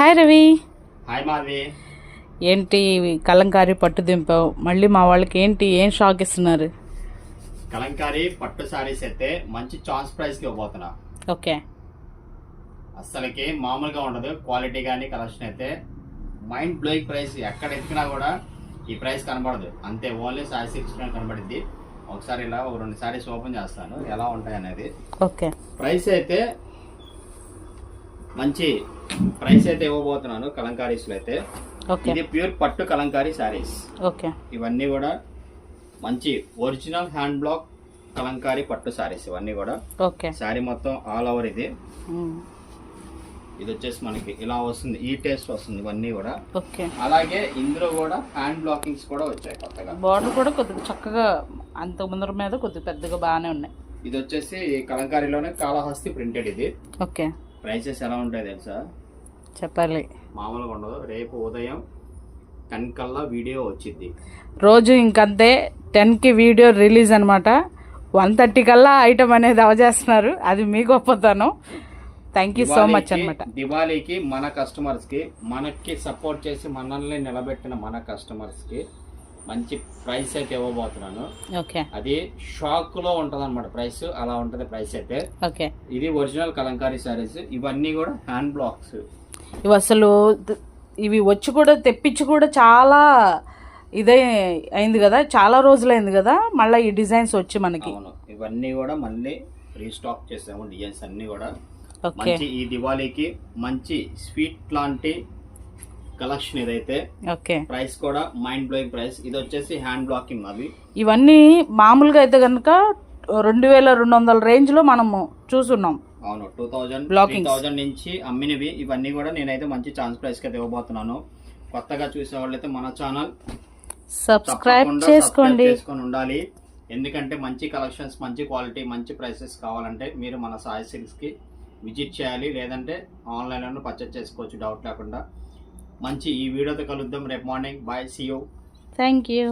Hi Ravi. Hi Madhavi. ఏంటి కలంకారీ పట్టు దింపావు? మళ్ళీ మా వాళ్ళకి ఏంటి ఏం షాక్ ఇస్తున్నారు? కలంకారీ పట్టు సారీస్ అయితే మంచి ఛాన్స్ ప్రైస్కి ఇవ్వబోతున్నా. ఓకే. అస్సలకి మామూలుగా ఉండదు క్వాలిటీ కానీ కలెక్షన్ అయితే. మైండ్ బ్లోయింగ్ ప్రైస్ ఎక్కడ ఎత్తికినా కూడా ఈ ప్రైస్ కనబడదు. అంతే ఓన్లీ సారీ సిక్స్ కనబడిద్ది. ఒకసారి ఇలా ఒక రెండు సారీస్ ఓపెన్ చేస్తాను ఎలా ఉంటాయి అనేది ఓకే. ప్రైస్ అయితే మంచి ప్రైస్ అయితే ఇవ్వబోతున్నాను కలంకారీస్లో అయితే. ఓకే. ఇది ప్యూర్ పట్టు కలంకారీ సారీస్ ఓకే. ఇవన్నీ కూడా మంచి ఒరిజినల్ హ్యాండ్ బ్లాక్ కలంకారీ పట్టు సారీస్ ఇవన్నీ కూడా. ఓకే. శారీ మొత్తం ఆల్ ఓవర్ ఇది. ఇది వచ్చేసి మనకి ఇలా వస్తుంది ఈ టేస్ట్ వస్తుంది ఇవన్నీ కూడా. ఓకే. అలాగే ఇందులో కూడా హ్యాండ్ బ్లాకింగ్స్ కూడా వచ్చాయి కొత్తగా. బార్డర్ కూడా కొద్దిగా చక్కగా అంత ముందర మీద కొద్దిగా పెద్దగా బాగానే ఉన్నాయి. ఇది వచ్చేసి కలంకారీలోనే కాళహస్తి ప్రింటెడ్ ఇది. ఓకే. ప్రైసెస్ ఎలా ఉంటాయి తెలుసా? చెప్పాలి. మామూలుగా ఉండదు. రేపు ఉదయం టెన్ కల్లా వీడియో వచ్చింది రోజు ఇంకంతే టెన్కి వీడియో రిలీజ్ అనమాట వన్ థర్టీ కల్లా ఐటమ్ అనేది అవజేస్తున్నారు అది మీ గొప్పతనం. థ్యాంక్ యూ సో మచ్ అనమాట దివాళీకి మన కస్టమర్స్కి మనకి సపోర్ట్ చేసి మనల్ని నిలబెట్టిన మన కస్టమర్స్కి మంచి ప్రైస్ అయితే ఇవ్వబోతున్నాను. ఓకే అది షాక్లో ఉంటది అనమాట ప్రైస్ అలా ఉంటది ప్రైస్ అయితే. ఓకే ఇది ఒరిజినల్ కలంకారీ సారీస్ ఇవన్నీ కూడా హ్యాండ్ బ్లాక్స్ ఇవి అసలు ఇవి వచ్చి కూడా తెప్పించి కూడా చాలా ఇదే అయింది కదా చాలా రోజులైంది కదా మళ్ళీ ఈ డిజైన్స్ వచ్చి మనకి. ఇవన్నీ కూడా మళ్ళీ రీస్టాక్ చేసాము డిజైన్స్ అన్ని కూడా. ఓకే. మంచి ఈ దివాళీకి మంచి స్వీట్ లాంటి కలెక్షన్ ఇదైతే. ఓకే. ప్రైస్ కూడా మైండ్ బ్లోయింగ్ ప్రైస్ ఇది వచ్చేసి హ్యాండ్ బ్లాకింగ్ అవి. ఇవన్నీ మామూలుగా అయితే కనుక రెండు వేల రెండు వందల రేంజ్లో మనము చూసున్నాం అవును టూ థౌజండ్ త్రీ. థౌజండ్ నుంచి అమ్మినవి ఇవన్నీ కూడా నేనైతే మంచి ఛాన్స్ ప్రైస్కి అయితే ఇవ్వబోతున్నాను. కొత్తగా చూసే వాళ్ళైతే మన ఛానల్ సబ్స్క్రైబ్ చేసుకోండి. చేసుకొని ఉండాలి. ఎందుకంటే మంచి కలెక్షన్స్ మంచి క్వాలిటీ మంచి ప్రైసెస్ కావాలంటే మీరు మన సాయి సిల్క్స్కి విజిట్ చేయాలి. లేదంటే ఆన్లైన్లో పర్చేస్ చేసుకోవచ్చు డౌట్ లేకుండా. మంచి ఈ వీడియోతో కలుద్దాం. రేపు morning bye see you thank you